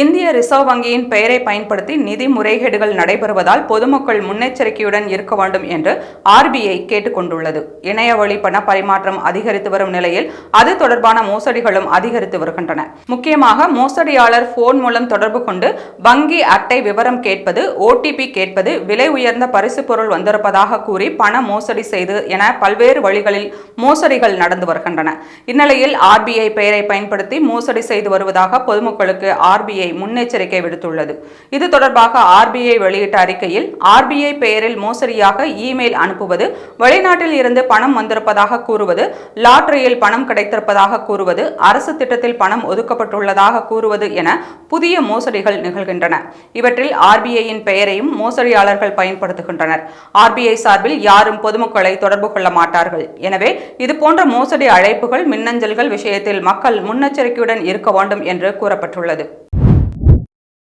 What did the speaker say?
இந்திய ரிசர்வ் வங்கியின் பெயரை பயன்படுத்தி நிதி முறைகேடுகள் நடைபெறுவதால் பொதுமக்கள் முன்னெச்சரிக்கையுடன் இருக்க வேண்டும் என்று ஆர்பிஐ கேட்டுக்கொண்டுள்ளது. இணைய வழி பண பரிமாற்றம் அதிகரித்து வரும் நிலையில் அது தொடர்பான மோசடிகளும் அதிகரித்து வருகின்றன. முக்கியமாக மோசடியாளர் போன் மூலம் தொடர்பு கொண்டு வங்கி அட்டை விவரம் கேட்பது ஓடிபி கேட்பது விலை உயர்ந்த பரிசு பொருள் வந்திருப்பதாக கூறி பண மோசடி செய்து என பல்வேறு வழிகளில் மோசடிகள் நடந்து வருகின்றன. இந்நிலையில் ஆர்பிஐ பெயரை பயன்படுத்தி மோசடி செய்து வருவதாக பொதுமக்களுக்கு ஆர்பிஐ ஆர்பிஐ முன்னெச்சரிக்கை விடுத்துள்ளது. இது தொடர்பாக ஆர்பிஐ வெளியிட்ட அறிக்கையில் ஆர்பிஐ பெயரில் மோசடியாக இமெயில் அனுப்புவது வெளிநாட்டில் இருந்து பணம் வந்திருப்பதாக கூறுவது லாட்டரியில் பணம் கிடைத்திருப்பதாக கூறுவது அரசு திட்டத்தில் பணம் ஒதுக்கப்பட்டுள்ளதாக கூறுவது என புதிய மோசடிகள் நிகழ்கின்றன. இவற்றில் ஆர்பிஐயின் பெயரையும் மோசடியாளர்கள் பயன்படுத்துகின்றனர். ஆர்பிஐ சார்பில் யாரும் பொதுமக்களை தொடர்பு கொள்ள மாட்டார்கள். எனவே இதுபோன்ற மோசடி அழைப்புகள் மின்னஞ்சல்கள் விஷயத்தில் மக்கள் முன்னெச்சரிக்கையுடன் இருக்க வேண்டும் என்று கூறப்பட்டுள்ளது.